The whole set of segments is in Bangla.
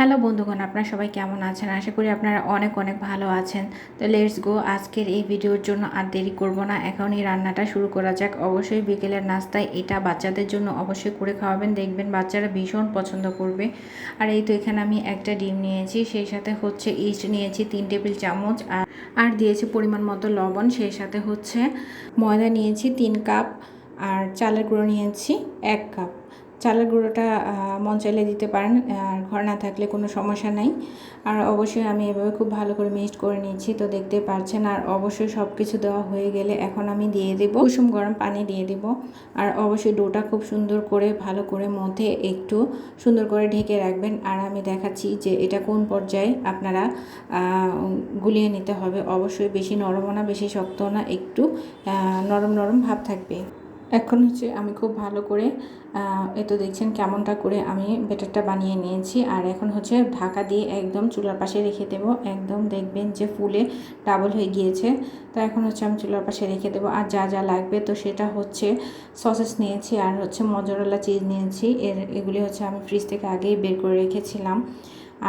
হ্যালো বন্ধুগণ, আপনারা সবাই কেমন আছেন? আশা করি আপনারা অনেক অনেক ভালো আছেন। তো লেটস গো আজকের এই ভিডিওর জন্য আর দেরি করব না। এখনই রান্নাটা শুরু করা যাক। অবশ্যই বিকেলের নাস্তায় এটা বাচ্চাদের জন্য অবশ্যই করে খাওয়াবেন। দেখবেন বাচ্চারা ভীষণ পছন্দ করবে। আর এই তো এখানে আমি একটা ডিম নিয়েছি, সেই সাথে হচ্ছে ইস্ট নিয়েছি, তিন টেবিল চামচ। আর আর দিয়েছি পরিমাণ মতো লবণ, সেই সাথে হচ্ছে ময়দা নিয়েছি তিন কাপ। আর চালের গুঁড়ো নিয়েছি এক কাপ। চালের গুঁড়োটা মন চাইলে দিতে পারেন, আর ঘর না থাকলে কোনো সমস্যা নাই। আর অবশ্যই আমি এভাবে খুব ভালো করে মিক্সড করে নিয়েছি, তো দেখতে পারছেন, আর অবশ্যই সব কিছু দেওয়া হয়ে গেলে এখন আমি দিয়ে দেব, কুসুম গরম পানি দিয়ে দেব। আর অবশ্যই ডোটা খুব সুন্দর করে, ভালো করে মধ্যে একটু সুন্দর করে ঢেকে রাখবেন। আর আমি দেখাচ্ছি যে এটা কোন পর্যায়ে আপনারা গুলিয়ে নিতে হবে। অবশ্যই বেশি নরমও না, বেশি শক্ত না, একটু নরম নরম ভাব থাকবে। এখন হচ্ছে আমি খুব ভালো করে এ তো দেখছেন কেমনটা করে আমি বেটারটা বানিয়ে নিয়েছি। আর এখন হচ্ছে ঢাকা দিয়ে একদম চুলার পাশে রেখে দেব। একদম দেখবেন যে ফুলে ডাবল হয়ে গিয়েছে। তো এখন হচ্ছে আমি চুলার পাশে রেখে দেবো। আর যা যা লাগবে তো সেটা হচ্ছে সসেস নিয়েছি আর হচ্ছে মজরলা চিজ নিয়েছি। এর, এগুলি হচ্ছে আমি ফ্রিজ থেকে আগেই বের করে রেখেছিলাম।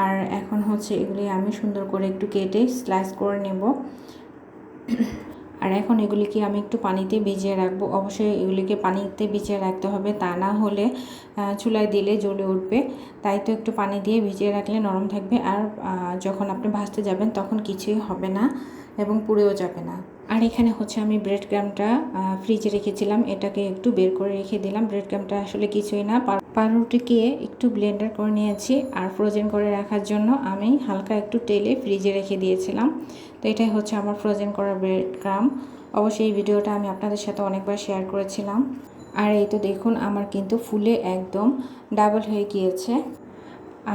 আর এখন হচ্ছে এগুলি আমি সুন্দর করে একটু কেটে স্লাইস করে নেব। আর এখন এগুলিকে আমি একটু পানিতে ভিজিয়ে রাখব। অবশ্যই এগুলিকে পানিতে ভিজিয়ে রাখতে হবে, তা না হলে চুলায় দিলে জ্বলে উঠবে। তাই তো একটু পানি দিয়ে ভিজিয়ে রাখলে নরম থাকবে। আর যখন আপনি ভাজতে যাবেন তখন কিছুই হবে না। এবং পুড়েও যাবে না। আর এখানে হচ্ছে আমি ব্রেড ক্রামটা ফ্রিজে রেখেছিলাম, এটাকে একটু বের করে রেখে দিলাম। ব্রেড ক্রামটা আসলে কিছুই না। পাউরুটিকে একটু ব্লেন্ডার করে নিয়েছি আর ফ্রোজেন করে রাখার জন্য আমি হালকা একটু তেলে ফ্রিজে রেখে দিয়েছিলাম। তো এটাই হচ্ছে আমার ফ্রোজেন করা ব্রেড ক্রাম অবশ্যই এই ভিডিওটা আমি আপনাদের সাথে অনেকবার শেয়ার করেছিলাম। আর এই তো দেখুন, আমার কিন্তু ফুলে একদম ডাবল হয়ে গিয়েছে।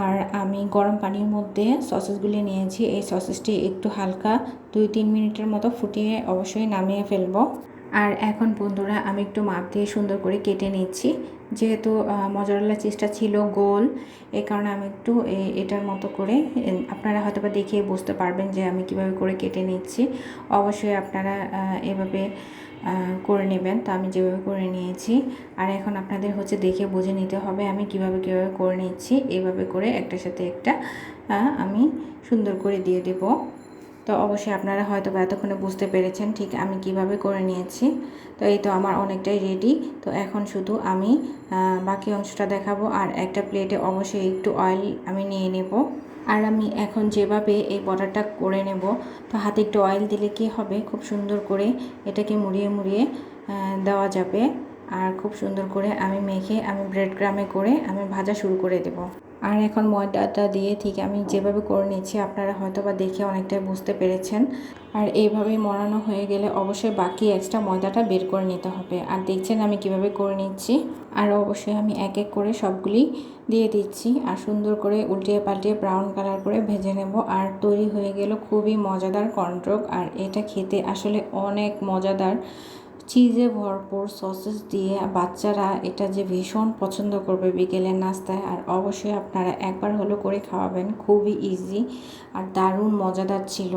আর আমি গরম পানির মধ্যে সসেসগুলি নিয়েছি। এই সসেসটি একটু হালকা দুই তিন মিনিটের মতো ফুটিয়ে অবশ্যই নামিয়ে ফেলব। আর এখন বন্ধুরা, আমি একটু মাপ দিয়ে সুন্দর করে কেটে নিচ্ছি। যেহেতু মজারলা চিজটা ছিল গোল এই কারণে আমি একটু এটার মতো করে আপনারা হয়তো বা দেখে বুঝতে পারবেন যে আমি কীভাবে করে কেটে নিচ্ছি। অবশ্যই আপনারা এভাবে করে নেবেন। তো আমি যেভাবে করে নিয়েছি, আর এখন আপনাদের হচ্ছে দেখে বুঝে নিতে হবে আমি কীভাবে কীভাবে করে নিচ্ছি। এভাবে করে একটার সাথে একটা আমি সুন্দর করে দিয়ে দেবো। তো অবশ্যই আপনারা হয়তো বা এতক্ষণে বুঝতে পেরেছেন ঠিক আমি কীভাবে করে নিয়েছি। তো এই তো আমার অনেকটাই রেডি তো এখন শুধু আমি বাকি অংশটা দেখাবো, আর একটা প্লেটে অবশ্যই একটু অয়েল আমি নিয়ে নেব। আর আমি এখন যেভাবে এই বটারটা করে নেব, তো হাতে একটু অয়েল দিলে কি হবে? খুব সুন্দর করে এটাকে মুড়িয়ে মুড়িয়ে দেওয়া যাবে। আর খুব সুন্দর করে আমি মেখে আমি ব্রেড গ্রামে করে আমি ভাজা শুরু করে দেব। আর এখন ময়দাটা দিয়ে ঠিক আমি যেভাবে করে নিচ্ছি আপনারা হয়তো বা দেখে অনেকটাই বুঝতে পেরেছেন। আর এইভাবেই মরানো হয়ে গেলে অবশ্যই বাকি এক্সট্রা ময়দাটা বের করে নিতে হবে। আর দেখছেন আমি কীভাবে করে নিচ্ছি। আর অবশ্যই আমি এক এক করে সবগুলি দিয়ে দিচ্ছি। আর সুন্দর করে উল্টিয়ে পাল্টিয়ে ব্রাউন কালার করে ভেজে নেব। আর তৈরি হয়ে গেল খুবই মজাদার কন্ট্রোক আর এটা খেতে আসলে অনেক মজাদার। চিজে ভরপুর সসেস দিয়ে বাচ্চারা এটা যে ভীষণ পছন্দ করবে বিকেলের নাস্তায়, আর অবশ্যই আপনারা একবার হলেও করে খাওয়াবেন, খুবই ইজি আর দারুণ মজাদার ছিল।